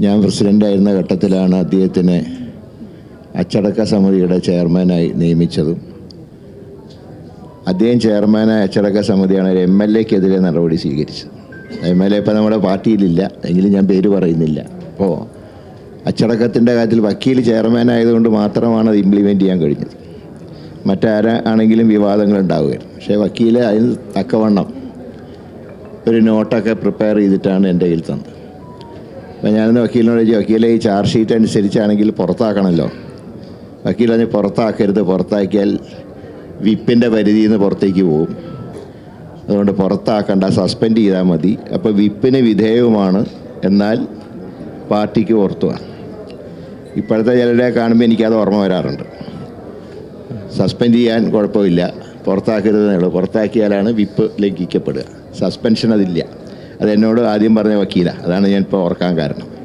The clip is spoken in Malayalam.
ഞാൻ പ്രസിഡന്റായിരുന്ന ഘട്ടത്തിലാണ് അദ്ദേഹത്തിനെ അച്ചടക്ക സമിതിയുടെ ചെയർമാനായി നിയമിച്ചതും. അദ്ദേഹം ചെയർമാനായ അച്ചടക്ക സമിതിയാണ് ഒരു എം എൽ എക്കെതിരെ നടപടി സ്വീകരിച്ചത്. എം എൽ എ ഇപ്പം നമ്മുടെ പാർട്ടിയിലില്ല എങ്കിലും ഞാൻ പേര് പറയുന്നില്ല. അപ്പോൾ അച്ചടക്കത്തിന്റെ കാര്യത്തിൽ വക്കീൽ ചെയർമാൻ ആയതുകൊണ്ട് മാത്രമാണ് അത് ഇംപ്ലിമെന്റ് ചെയ്യാൻ കഴിഞ്ഞത്. മറ്റാരാ ആണെങ്കിലും വിവാദങ്ങൾ ഉണ്ടാവുകയായിരുന്നു. പക്ഷേ വക്കീൽ അതിന് തക്കവണ്ണം ഒരു നോട്ടൊക്കെ പ്രിപ്പയർ ചെയ്തിട്ടാണ് എന്റെ കയ്യിൽ തന്നത്. അപ്പോൾ ഞാനിന്ന് വക്കീലിനോട് ചോദിച്ചു വക്കീലെ ഈ ചാർജ് ഷീറ്റ് അനുസരിച്ചാണെങ്കിൽ പുറത്താക്കണമല്ലോ വക്കീൽ അതിന് പുറത്താക്കരുത് പുറത്താക്കിയാൽ വിപ്പിന്റെ പരിധിയിൽ നിന്ന് പുറത്തേക്ക് പോകും. അതുകൊണ്ട് പുറത്താക്കണ്ട സസ്പെൻഡ് ചെയ്താൽ മതി. അപ്പോൾ വിപ്പിന് വിധേയവുമാണ്. എന്നാൽ പാർട്ടിക്ക് ഓർത്തുക ഇപ്പോഴത്തെ ചിലരെ കാണുമ്പോൾ എനിക്കത് ഓർമ്മ വരാറുണ്ട്. സസ്പെൻഡ് ചെയ്യാൻ കുഴപ്പമില്ല. പുറത്താക്കരുതെന്നേ ഉള്ളൂ. പുറത്താക്കിയാലാണ് വിപ്പ് ലംഘിക്കപ്പെടുക. സസ്പെൻഷൻ അതില്ല. അതെന്നോട് ആദ്യം പറഞ്ഞ വക്കീല. അതാണ് ഞാൻ ഇപ്പോൾ ഓർക്കാൻ കാരണം.